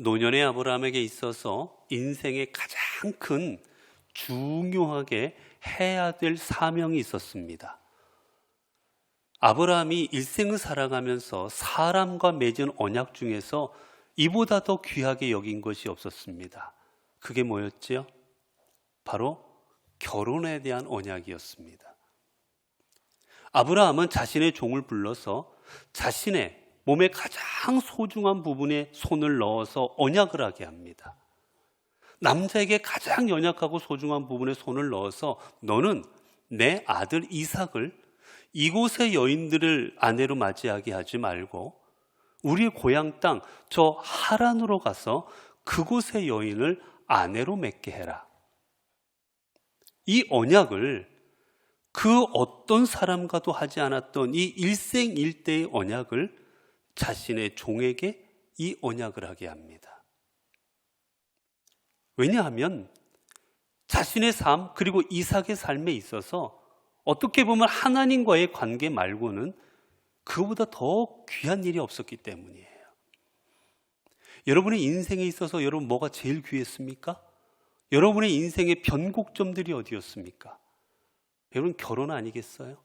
노년의 아브라함에게 있어서 인생의 가장 큰 중요하게 해야 될 사명이 있었습니다. 아브라함이 일생을 살아가면서 사람과 맺은 언약 중에서 이보다 더 귀하게 여긴 것이 없었습니다. 그게 뭐였지요? 바로 결혼에 대한 언약이었습니다. 아브라함은 자신의 종을 불러서 자신의 몸의 가장 소중한 부분에 손을 넣어서 언약을 하게 합니다. 남자에게 가장 연약하고 소중한 부분에 손을 넣어서 너는 내 아들 이삭을 이곳의 여인들을 아내로 맞이하게 하지 말고 우리의 고향 땅 저 하란으로 가서 그곳의 여인을 아내로 맺게 해라. 이 언약을 그 어떤 사람과도 하지 않았던 이 일생일대의 언약을 자신의 종에게 이 언약을 하게 합니다. 왜냐하면 자신의 삶 그리고 이삭의 삶에 있어서 어떻게 보면 하나님과의 관계 말고는 그보다 더 귀한 일이 없었기 때문이에요. 여러분의 인생에 있어서 여러분 뭐가 제일 귀했습니까? 여러분의 인생의 변곡점들이 어디였습니까? 여러분 결혼 아니겠어요?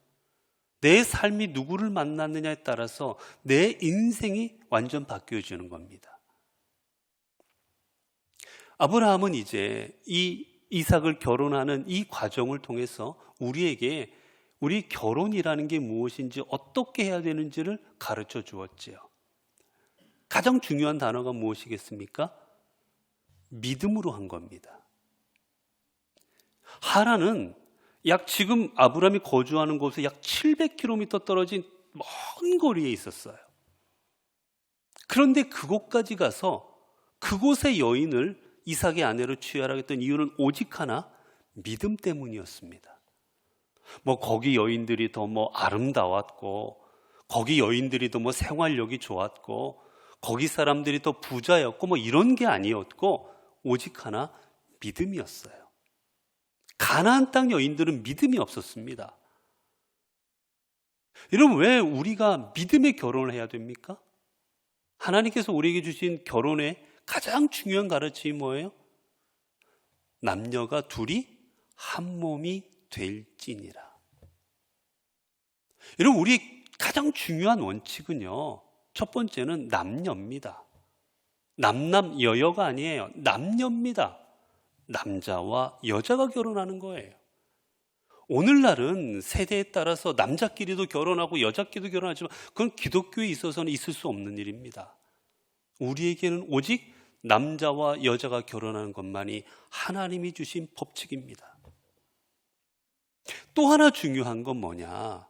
내 삶이 누구를 만났느냐에 따라서 내 인생이 완전 바뀌어지는 겁니다. 아브라함은 이제 이 이삭을 결혼하는 이 과정을 통해서 우리에게 우리 결혼이라는 게 무엇인지 어떻게 해야 되는지를 가르쳐 주었지요. 가장 중요한 단어가 무엇이겠습니까? 믿음으로 한 겁니다. 하라는 약 지금 아브라함이 거주하는 곳에 약 700km 떨어진 먼 거리에 있었어요. 그런데 그곳까지 가서 그곳의 여인을 이삭의 아내로 취하라 했던 이유는 오직 하나 믿음 때문이었습니다. 뭐 거기 여인들이 더 뭐 아름다웠고 거기 여인들이 더 뭐 생활력이 좋았고 거기 사람들이 더 부자였고 뭐 이런 게 아니었고 오직 하나 믿음이었어요. 가나안 땅 여인들은 믿음이 없었습니다. 여러분 왜 우리가 믿음의 결혼을 해야 됩니까? 하나님께서 우리에게 주신 결혼의 가장 중요한 가르침이 뭐예요? 남녀가 둘이 한 몸이 될지니라. 여러분 우리 가장 중요한 원칙은요. 첫 번째는 남녀입니다. 남남 여여가 아니에요. 남녀입니다. 남자와 여자가 결혼하는 거예요. 오늘날은 세대에 따라서 남자끼리도 결혼하고 여자끼리도 결혼하지만 그건 기독교에 있어서는 있을 수 없는 일입니다. 우리에게는 오직 남자와 여자가 결혼하는 것만이 하나님이 주신 법칙입니다. 또 하나 중요한 건 뭐냐?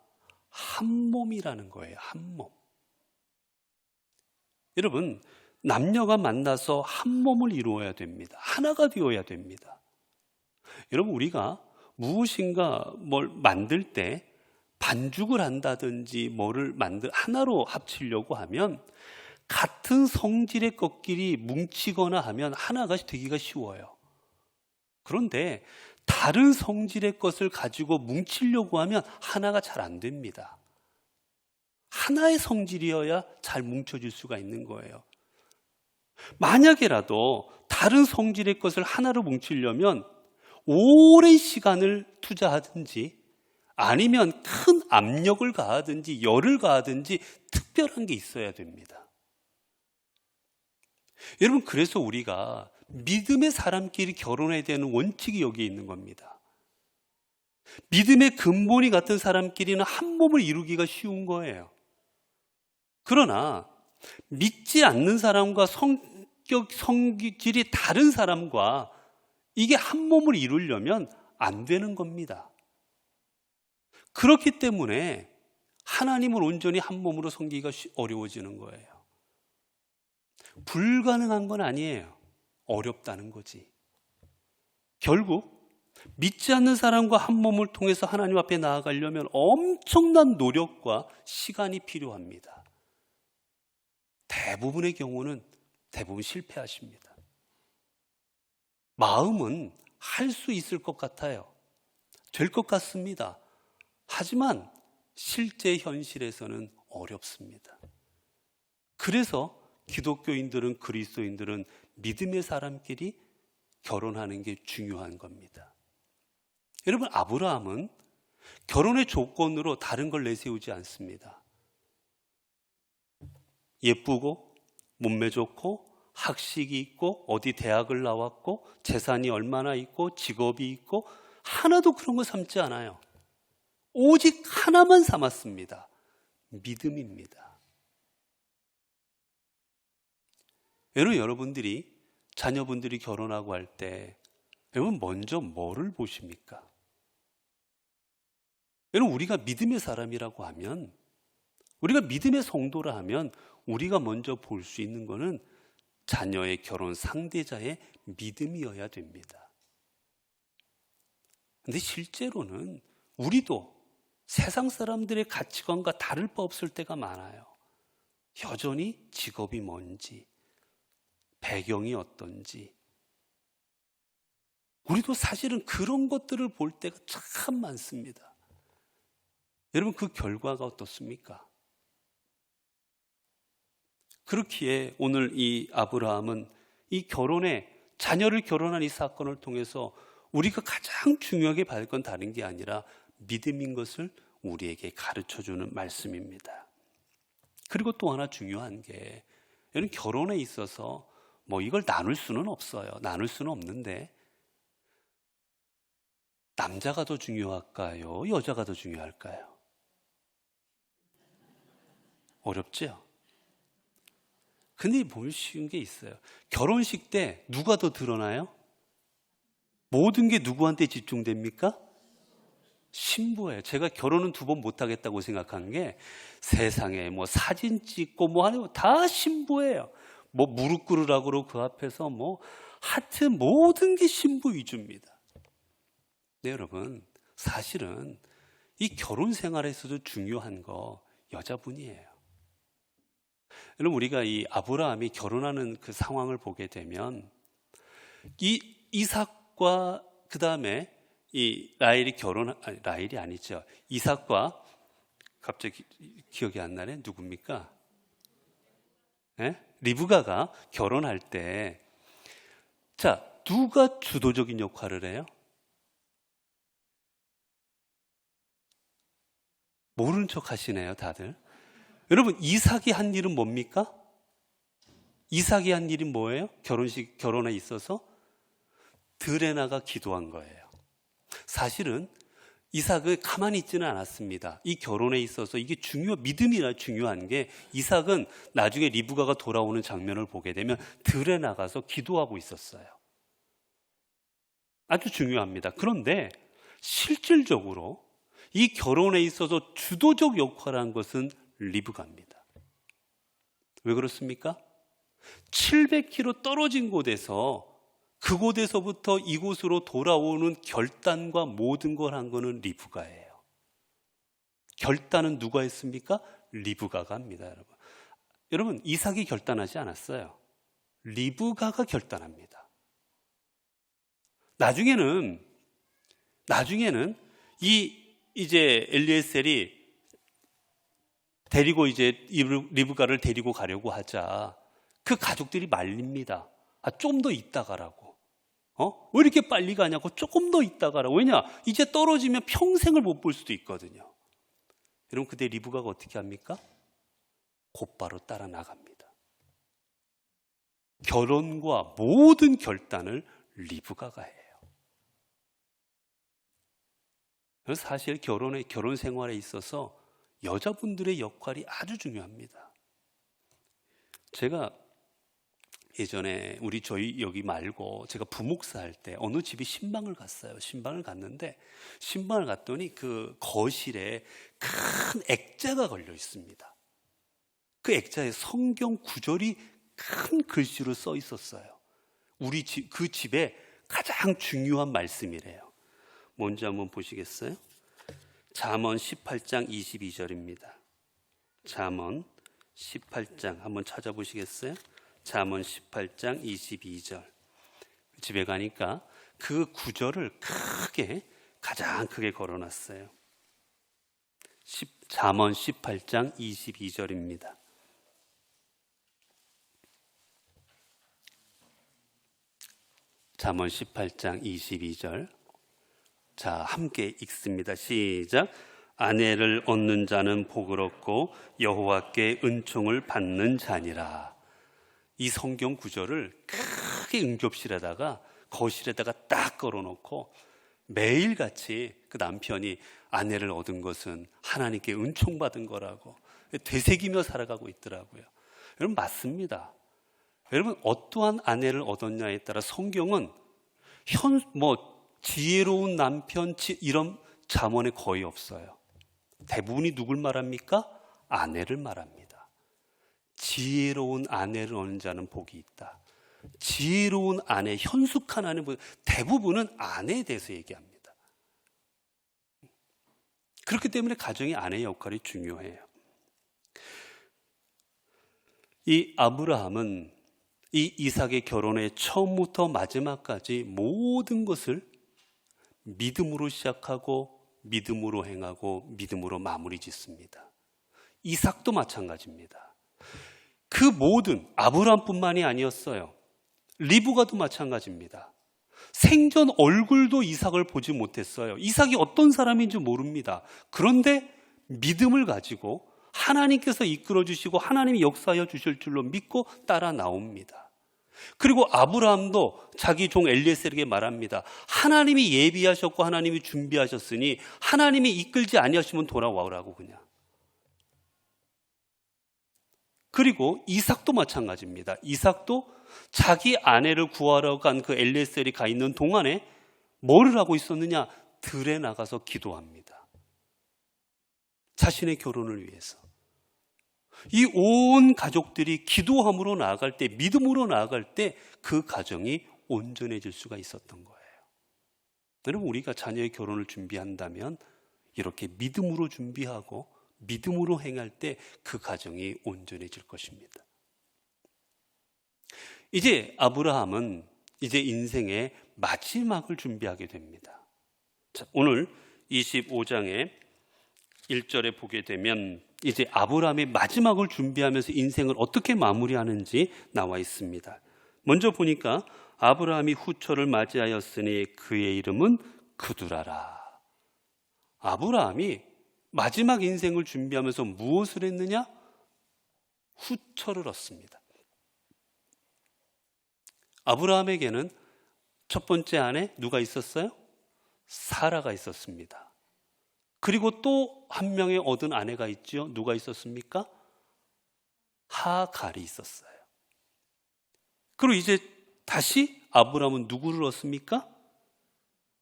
한 몸이라는 거예요. 한 몸. 여러분, 남녀가 만나서 한 몸을 이루어야 됩니다. 하나가 되어야 됩니다. 여러분, 우리가 무엇인가 뭘 만들 때 반죽을 한다든지 뭐를 만들 하나로 합치려고 하면 같은 성질의 것끼리 뭉치거나 하면 하나가 되기가 쉬워요. 그런데 다른 성질의 것을 가지고 뭉치려고 하면 하나가 잘 안 됩니다. 하나의 성질이어야 잘 뭉쳐질 수가 있는 거예요. 만약에라도 다른 성질의 것을 하나로 뭉치려면 오랜 시간을 투자하든지 아니면 큰 압력을 가하든지 열을 가하든지 특별한 게 있어야 됩니다. 여러분, 그래서 우리가 믿음의 사람끼리 결혼해야 되는 원칙이 여기에 있는 겁니다. 믿음의 근본이 같은 사람끼리는 한 몸을 이루기가 쉬운 거예요. 그러나 믿지 않는 사람과 성격, 성질이 다른 사람과 이게 한 몸을 이루려면 안 되는 겁니다. 그렇기 때문에 하나님을 온전히 한 몸으로 섬기기가 어려워지는 거예요. 불가능한 건 아니에요. 어렵다는 거지. 결국 믿지 않는 사람과 한 몸을 통해서 하나님 앞에 나아가려면 엄청난 노력과 시간이 필요합니다. 대부분의 경우는 대부분 실패하십니다. 마음은 할 수 있을 것 같아요. 될 것 같습니다. 하지만 실제 현실에서는 어렵습니다. 그래서 기독교인들은 그리스도인들은 믿음의 사람끼리 결혼하는 게 중요한 겁니다. 여러분 아브라함은 결혼의 조건으로 다른 걸 내세우지 않습니다. 예쁘고 몸매 좋고 학식이 있고 어디 대학을 나왔고 재산이 얼마나 있고 직업이 있고 하나도 그런 거 삼지 않아요. 오직 하나만 삼았습니다. 믿음입니다. 여러분 여러분들이 자녀분들이 결혼하고 할 때 여러분 먼저 뭐를 보십니까? 여러분 우리가 믿음의 사람이라고 하면 우리가 믿음의 성도라 하면 우리가 먼저 볼 수 있는 것은 자녀의 결혼 상대자의 믿음이어야 됩니다. 근데 실제로는 우리도 세상 사람들의 가치관과 다를 바 없을 때가 많아요. 여전히 직업이 뭔지, 배경이 어떤지. 우리도 사실은 그런 것들을 볼 때가 참 많습니다. 여러분, 그 결과가 어떻습니까? 그렇기에 오늘 이 아브라함은 이 결혼에 자녀를 결혼한 이 사건을 통해서 우리가 가장 중요하게 받을 건 다른 게 아니라 믿음인 것을 우리에게 가르쳐 주는 말씀입니다. 그리고 또 하나 중요한 게 여러분 결혼에 있어서 뭐 이걸 나눌 수는 없어요. 나눌 수는 없는데 남자가 더 중요할까요? 여자가 더 중요할까요? 어렵죠? 근데 보면 쉬운 게 있어요. 결혼식 때 누가 더 드러나요? 모든 게 누구한테 집중됩니까? 신부예요. 제가 결혼은 두 번 못하겠다고 생각한 게 세상에 뭐 사진 찍고 뭐 하는 거 다 신부예요. 뭐 무릎 꿇으라고 그 앞에서 뭐 하여튼 모든 게 신부 위주입니다. 네, 여러분. 사실은 이 결혼 생활에서도 중요한 거 여자분이에요. 여러분 우리가 이 아브라함이 결혼하는 그 상황을 보게 되면 이 이삭과 그 다음에 이 라헬이 결혼 아니, 라헬이 아니죠 이삭과 갑자기 기억이 안 나네 누굽니까? 네? 리브가가 결혼할 때 자, 누가 주도적인 역할을 해요? 모르는 척 하시네요, 다들. 여러분, 이삭이 한 일은 뭡니까? 이삭이 한 일이 뭐예요? 결혼식, 결혼에 있어서? 드레나가 기도한 거예요. 사실은 이삭은 가만히 있지는 않았습니다. 이 결혼에 있어서 이게 중요, 믿음이라 중요한 게 이삭은 나중에 리브가가 돌아오는 장면을 보게 되면 들에 나가서 기도하고 있었어요. 아주 중요합니다. 그런데 실질적으로 이 결혼에 있어서 주도적 역할을 한 것은 리브가입니다. 왜 그렇습니까? 700km 떨어진 곳에서 그곳에서부터 이곳으로 돌아오는 결단과 모든 걸 한 거는 리브가예요. 결단은 누가 했습니까? 리브가가 합니다, 여러분. 여러분, 이삭이 결단하지 않았어요. 리브가가 결단합니다. 나중에는, 나중에는 이 이제 엘리에셀이 데리고 이제 리브가를 데리고 가려고 하자 그 가족들이 말립니다. 아, 좀 더 있다 가라고. 어? 왜 이렇게 빨리 가냐고 조금 더 있다 가라고. 왜냐? 이제 떨어지면 평생을 못 볼 수도 있거든요. 여러분, 그때 리브가가 어떻게 합니까? 곧바로 따라 나갑니다. 결혼과 모든 결단을 리브가가 해요. 사실 결혼의 결혼 생활에 있어서 여자분들의 역할이 아주 중요합니다. 제가 예전에 우리 저희 여기 말고 제가 부목사 할 때 어느 집이 신방을 갔어요. 신방을 갔는데 신방을 갔더니 그 거실에 큰 액자가 걸려 있습니다. 그 액자에 성경 구절이 큰 글씨로 써 있었어요. 우리 집, 그 집에 가장 중요한 말씀이래요. 뭔지 한번 보시겠어요? 잠언 18장 22절입니다. 잠언 18장 한번 찾아보시겠어요? 잠언 18장 22절. 집에 가니까 그 구절을 크게 가장 크게 걸어 놨어요. 잠언 18장 22절입니다. 잠언 18장 22절 자, 함께 읽습니다. 시작. 아내를 얻는 자는 복을 얻고 여호와께 은총을 받는 자니라. 이 성경 구절을 크게 응급실에다가 거실에다가 딱 걸어놓고 매일같이 그 남편이 아내를 얻은 것은 하나님께 은총 받은 거라고 되새기며 살아가고 있더라고요. 여러분 맞습니다. 여러분 어떠한 아내를 얻었냐에 따라 성경은 현 뭐 지혜로운 남편 지- 이런 잠언에 거의 없어요. 대부분이 누굴 말합니까? 아내를 말합니다. 지혜로운 아내를 얻는 자는 복이 있다. 지혜로운 아내, 현숙한 아내, 대부분은 아내에 대해서 얘기합니다. 그렇기 때문에 가정의 아내의 역할이 중요해요. 이 아브라함은 이 이삭의 결혼의 처음부터 마지막까지 모든 것을 믿음으로 시작하고 믿음으로 행하고 믿음으로 마무리 짓습니다. 이삭도 마찬가지입니다. 그 모든 아브라함뿐만이 아니었어요. 리브가도 마찬가지입니다. 생전 얼굴도 이삭을 보지 못했어요. 이삭이 어떤 사람인지 모릅니다. 그런데 믿음을 가지고 하나님께서 이끌어 주시고 하나님이 역사하여 주실 줄로 믿고 따라 나옵니다. 그리고 아브라함도 자기 종 엘리에셀에게 말합니다. 하나님이 예비하셨고 하나님이 준비하셨으니 하나님이 이끌지 아니하시면 돌아와오라고 그냥. 그리고 이삭도 마찬가지입니다. 이삭도 자기 아내를 구하러 간 그 엘리에셀이 가 있는 동안에 뭐를 하고 있었느냐? 들에 나가서 기도합니다. 자신의 결혼을 위해서. 이 온 가족들이 기도함으로 나아갈 때, 믿음으로 나아갈 때 그 가정이 온전해질 수가 있었던 거예요. 여러분, 우리가 자녀의 결혼을 준비한다면 이렇게 믿음으로 준비하고 믿음으로 행할 때 그 가정이 온전해질 것입니다. 이제 아브라함은 이제 인생의 마지막을 준비하게 됩니다. 자, 오늘 25장의 1절에 보게 되면 이제 아브라함의 마지막을 준비하면서 인생을 어떻게 마무리하는지 나와 있습니다. 먼저 보니까 아브라함이 후처를 맞이하였으니 그의 이름은 그두라라. 아브라함이 마지막 인생을 준비하면서 무엇을 했느냐? 후처를 얻습니다. 아브라함에게는 첫 번째 아내 누가 있었어요? 사라가 있었습니다. 그리고 또 한 명의 얻은 아내가 있죠. 누가 있었습니까? 하갈이 있었어요. 그리고 이제 다시 아브라함은 누구를 얻습니까?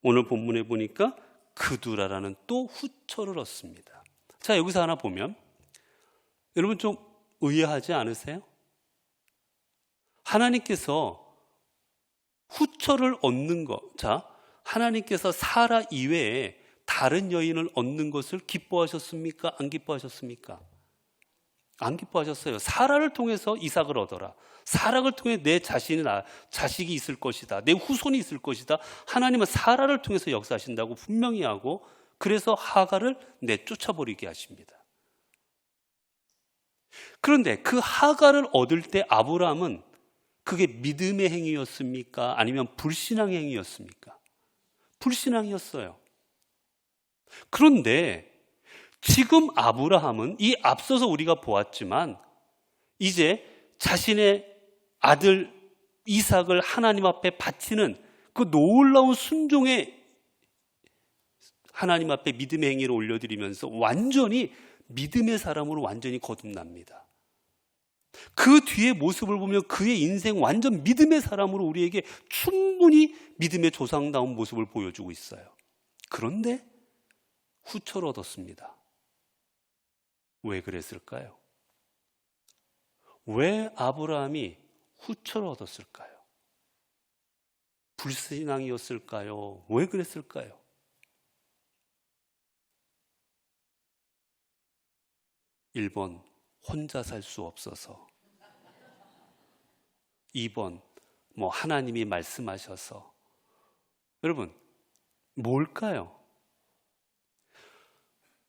오늘 본문에 보니까 그두라라는 또 후처를 얻습니다. 자, 여기서 하나 보면 여러분 좀 의아하지 않으세요? 하나님께서 후처를 얻는 것, 자, 하나님께서 사라 이외에 다른 여인을 얻는 것을 기뻐하셨습니까? 안 기뻐하셨습니까? 안 기뻐하셨어요. 사라를 통해서 이삭을 얻어라. 사락을 통해 내 자신이 나, 자식이 있을 것이다. 내 후손이 있을 것이다. 하나님은 사라를 통해서 역사하신다고 분명히 하고 그래서 하가를 내쫓아버리게 하십니다. 그런데 그 하가를 얻을 때 아브라함은 그게 믿음의 행위였습니까? 아니면 불신앙의 행위였습니까? 불신앙이었어요. 그런데 지금 아브라함은 이 앞서서 우리가 보았지만 이제 자신의 아들 이삭을 하나님 앞에 바치는 그 놀라운 순종의 하나님 앞에 믿음의 행위를 올려드리면서 완전히 믿음의 사람으로 완전히 거듭납니다. 그 뒤의 모습을 보면 그의 인생 완전 믿음의 사람으로 우리에게 충분히 믿음의 조상다운 모습을 보여주고 있어요. 그런데 후처를 얻었습니다. 왜 그랬을까요? 왜 아브라함이 후처를 얻었을까요? 불신앙이었을까요? 왜 그랬을까요? 일번 혼자 살 수 없어서 2번 뭐 하나님이 말씀하셔서 여러분 뭘까요?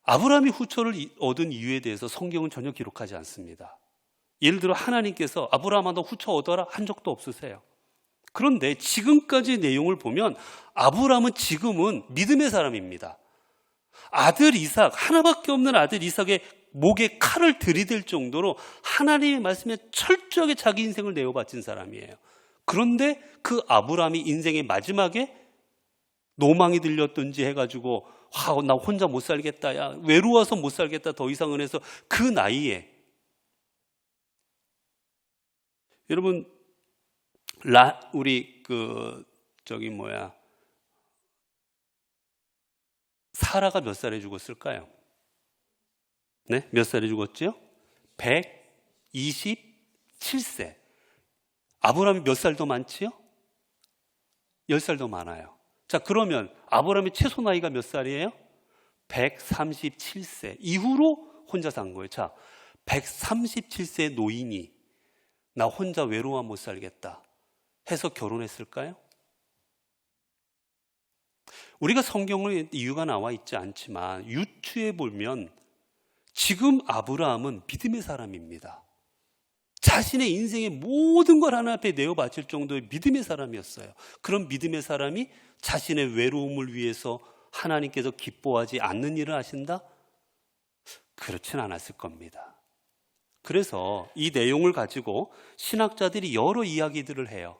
아브라함이 후처를 얻은 이유에 대해서 성경은 전혀 기록하지 않습니다. 예를 들어 하나님께서 아브라함아 너 후처 얻어라 한 적도 없으세요. 그런데 지금까지 내용을 보면 아브라함은 지금은 믿음의 사람입니다. 아들 이삭, 하나밖에 없는 아들 이삭의 목에 칼을 들이댈 정도로 하나님의 말씀에 철저하게 자기 인생을 내어 바친 사람이에요. 그런데 그 아브라함이 인생의 마지막에 노망이 들렸든지 해가지고 와, 나 혼자 못 살겠다. 야, 외로워서 못 살겠다. 더 이상은 해서 그 나이에 여러분 라 우리 그 저기 뭐야 사라가 몇 살에 죽었을까요? 네? 몇 살에 죽었죠? 127세. 아브라함이 몇 살 더 많지요? 10살 더 많아요. 자, 그러면 아브라함의 최소 나이가 몇 살이에요? 137세. 이후로 혼자 산 거예요. 자, 137세 노인이 나 혼자 외로워 못 살겠다 해서 결혼했을까요? 우리가 성경을 이유가 나와 있지 않지만 유추해 보면 지금 아브라함은 믿음의 사람입니다. 자신의 인생의 모든 걸 하나 앞에 내어 바칠 정도의 믿음의 사람이었어요. 그런 믿음의 사람이 자신의 외로움을 위해서 하나님께서 기뻐하지 않는 일을 하신다? 그렇진 않았을 겁니다. 그래서 이 내용을 가지고 신학자들이 여러 이야기들을 해요.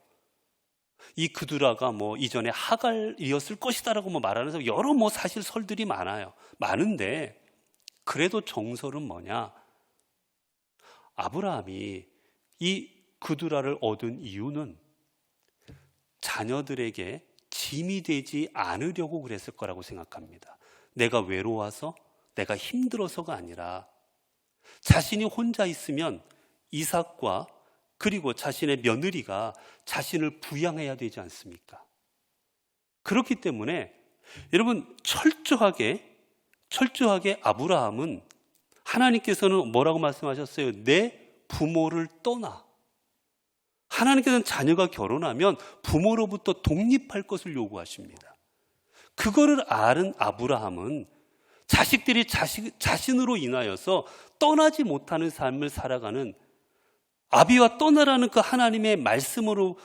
이 그두라가 뭐 이전에 하갈이었을 것이다라고 뭐 말하는 여러 뭐 사실 설들이 많아요. 많은데 그래도 정설은 뭐냐? 아브라함이 이 그두라를 얻은 이유는 자녀들에게 짐이 되지 않으려고 그랬을 거라고 생각합니다. 내가 외로워서 내가 힘들어서가 아니라 자신이 혼자 있으면 이삭과 그리고 자신의 며느리가 자신을 부양해야 되지 않습니까? 그렇기 때문에 여러분 철저하게 철저하게 아브라함은 하나님께서는 뭐라고 말씀하셨어요? 내 부모를 떠나. 하나님께서는 자녀가 결혼하면 부모로부터 독립할 것을 요구하십니다. 그거를 아는 아브라함은 자식들이 자식, 자신으로 인하여서 떠나지 못하는 삶을 살아가는 아비와 떠나라는 그 하나님의 말씀으로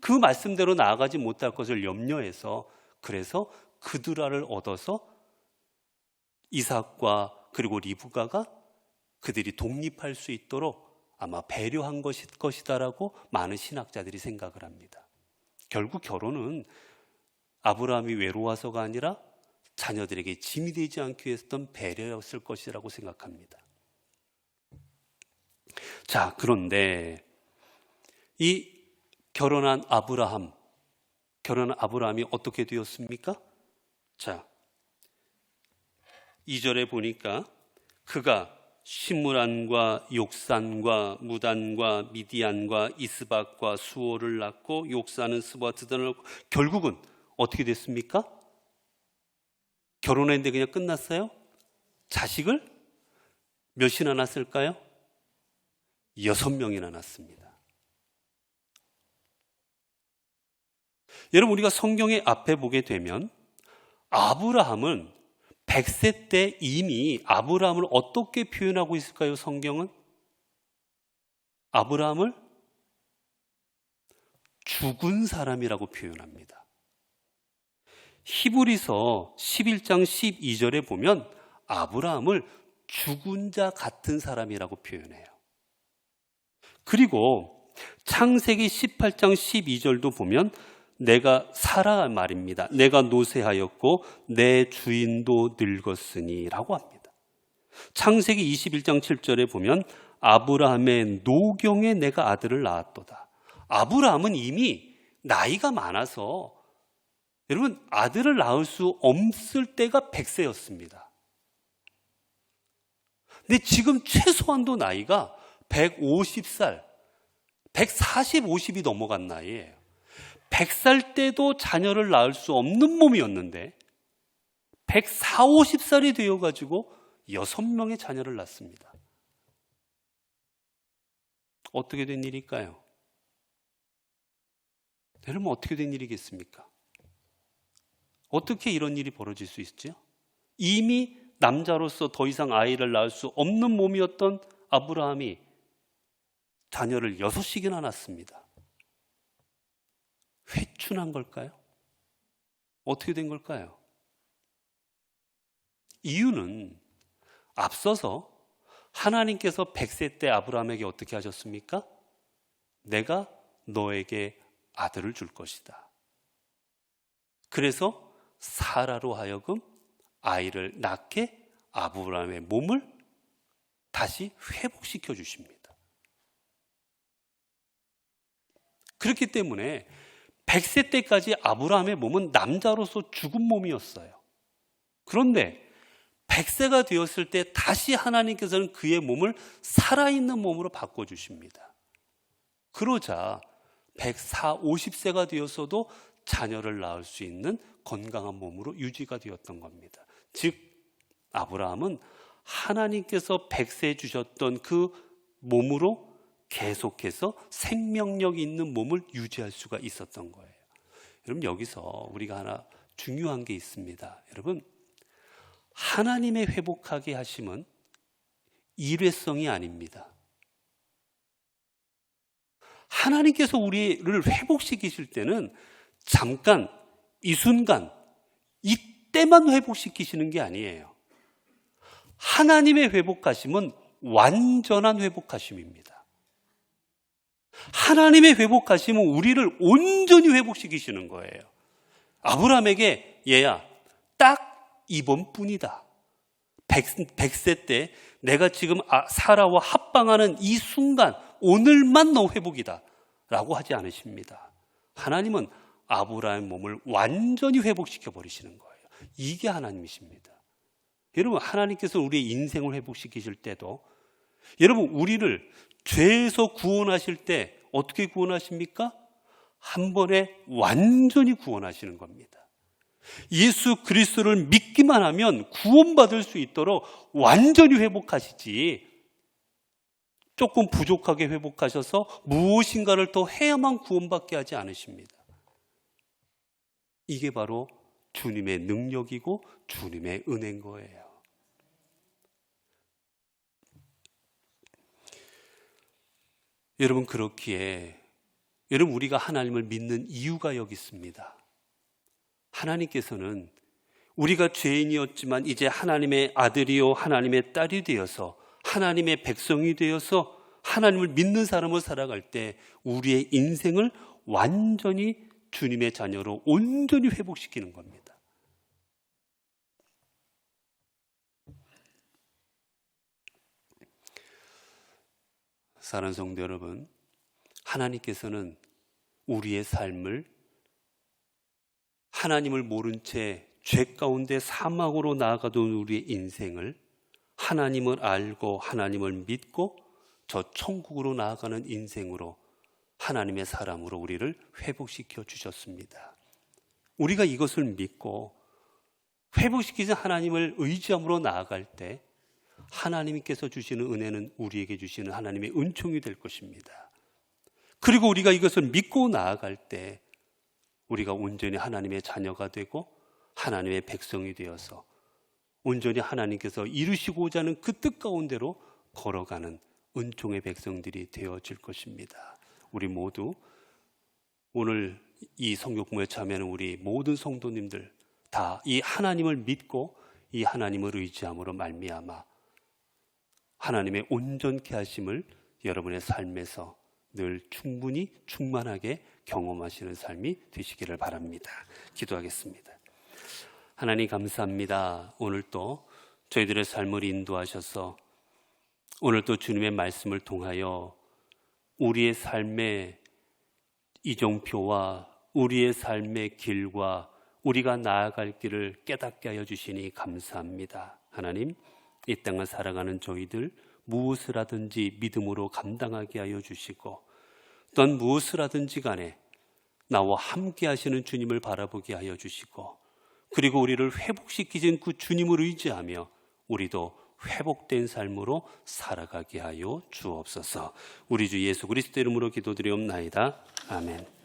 그 말씀대로 나아가지 못할 것을 염려해서 그래서 그드라를 얻어서 이삭과 그리고 리브가가 그들이 독립할 수 있도록 아마 배려한 것이다라고 많은 신학자들이 생각을 합니다. 결국 결혼은 아브라함이 외로워서가 아니라 자녀들에게 짐이 되지 않기 위해서던 배려였을 것이라고 생각합니다. 자, 그런데 이 결혼한 아브라함, 결혼한 아브라함이 어떻게 되었습니까? 자, 2절에 보니까 그가 시므란과 욕산과 무단과 미디안과 이스박과 수호를 낳고 욕산은 스바 드단을 낳고 결국은 어떻게 됐습니까? 결혼했는데 그냥 끝났어요? 자식을 몇이나 낳았을까요? 여섯 명이나 낳습니다. 여러분 우리가 성경의 앞에 보게 되면 아브라함은 100세 때 이미 아브라함을 어떻게 표현하고 있을까요? 성경은 아브라함을 죽은 사람이라고 표현합니다. 히브리서 11장 12절에 보면 아브라함을 죽은 자 같은 사람이라고 표현해요. 그리고 창세기 18장 12절도 보면 내가 살아 말입니다. 내가 노쇠하였고 내 주인도 늙었으니라고 합니다. 창세기 21장 7절에 보면 아브라함의 노경에 내가 아들을 낳았도다. 아브라함은 이미 나이가 많아서 여러분 아들을 낳을 수 없을 때가 100세였습니다. 근데 지금 최소한도 나이가 150살, 140, 50이 넘어간 나이에요. 100살 때도 자녀를 낳을 수 없는 몸이었는데 104, 50살이 되어가지고 6명의 자녀를 낳습니다. 어떻게 된 일일까요? 여러분 어떻게 된 일이겠습니까? 어떻게 이런 일이 벌어질 수 있죠? 이미 남자로서 더 이상 아이를 낳을 수 없는 몸이었던 아브라함이 자녀를 여섯씩이나 낳습니다. 순한 걸까요? 어떻게 된 걸까요? 이유는 앞서서 하나님께서 100세 때 아브라함에게 어떻게 하셨습니까? 내가 너에게 아들을 줄 것이다. 그래서 사라로 하여금 아이를 낳게 아브라함의 몸을 다시 회복시켜 주십니다. 그렇기 때문에 100세 때까지 아브라함의 몸은 남자로서 죽은 몸이었어요. 그런데 100세가 되었을 때 다시 하나님께서는 그의 몸을 살아있는 몸으로 바꿔주십니다. 그러자 104, 50세가 되었어도 자녀를 낳을 수 있는 건강한 몸으로 유지가 되었던 겁니다. 즉, 아브라함은 하나님께서 100세 주셨던 그 몸으로 계속해서 생명력 있는 몸을 유지할 수가 있었던 거예요. 여러분, 여기서 우리가 하나 중요한 게 있습니다. 여러분, 하나님의 회복하게 하심은 일회성이 아닙니다. 하나님께서 우리를 회복시키실 때는 잠깐, 이 순간, 이때만 회복시키시는 게 아니에요. 하나님의 회복하심은 완전한 회복하심입니다. 하나님의 회복하심은 우리를 온전히 회복시키시는 거예요. 아브라함에게 얘야, 딱 이번뿐이다. 100, 세 때 내가 지금 아, 사라와 합방하는 이 순간, 오늘만 너 회복이다. 라고 하지 않으십니다. 하나님은 아브라함의 몸을 완전히 회복시켜 버리시는 거예요. 이게 하나님이십니다. 여러분, 하나님께서 우리의 인생을 회복시키실 때도 여러분, 우리를 죄에서 구원하실 때 어떻게 구원하십니까? 한 번에 완전히 구원하시는 겁니다. 예수 그리스도를 믿기만 하면 구원받을 수 있도록 완전히 회복하시지 조금 부족하게 회복하셔서 무엇인가를 더 해야만 구원받게 하지 않으십니다. 이게 바로 주님의 능력이고 주님의 은혜인 거예요. 여러분 그렇기에 여러분 우리가 하나님을 믿는 이유가 여기 있습니다. 하나님께서는 우리가 죄인이었지만 이제 하나님의 아들이요 하나님의 딸이 되어서 하나님의 백성이 되어서 하나님을 믿는 사람을 살아갈 때 우리의 인생을 완전히 주님의 자녀로 온전히 회복시키는 겁니다. 사랑하는 성도 여러분, 하나님께서는 우리의 삶을 하나님을 모른 채 죄 가운데 사막으로 나아가던 우리의 인생을 하나님을 알고 하나님을 믿고 저 천국으로 나아가는 인생으로 하나님의 사람으로 우리를 회복시켜 주셨습니다. 우리가 이것을 믿고 회복시키신 하나님을 의지함으로 나아갈 때 하나님께서 주시는 은혜는 우리에게 주시는 하나님의 은총이 될 것입니다. 그리고 우리가 이것을 믿고 나아갈 때 우리가 온전히 하나님의 자녀가 되고 하나님의 백성이 되어서 온전히 하나님께서 이루시고자 하는 그 뜻 가운데로 걸어가는 은총의 백성들이 되어질 것입니다. 우리 모두 오늘 이 공부에 참여하는 우리 모든 성도님들 다 이 하나님을 믿고 이 하나님을 의지함으로 말미암아 하나님의 온전케 하심을 여러분의 삶에서 늘 충분히 충만하게 경험하시는 삶이 되시기를 바랍니다. 기도하겠습니다. 하나님 감사합니다. 오늘 또 저희들의 삶을 인도하셔서 오늘 또 주님의 말씀을 통하여 우리의 삶의 이정표와 우리의 삶의 길과 우리가 나아갈 길을 깨닫게 하여 주시니 감사합니다. 하나님, 이 땅을 살아가는 저희들 무엇을 하든지 믿음으로 감당하게 하여 주시고 또한 무엇을 하든지 간에 나와 함께 하시는 주님을 바라보게 하여 주시고 그리고 우리를 회복시키신 그 주님을 의지하며 우리도 회복된 삶으로 살아가게 하여 주옵소서. 우리 주 예수 그리스도 이름으로 기도드리옵나이다. 아멘.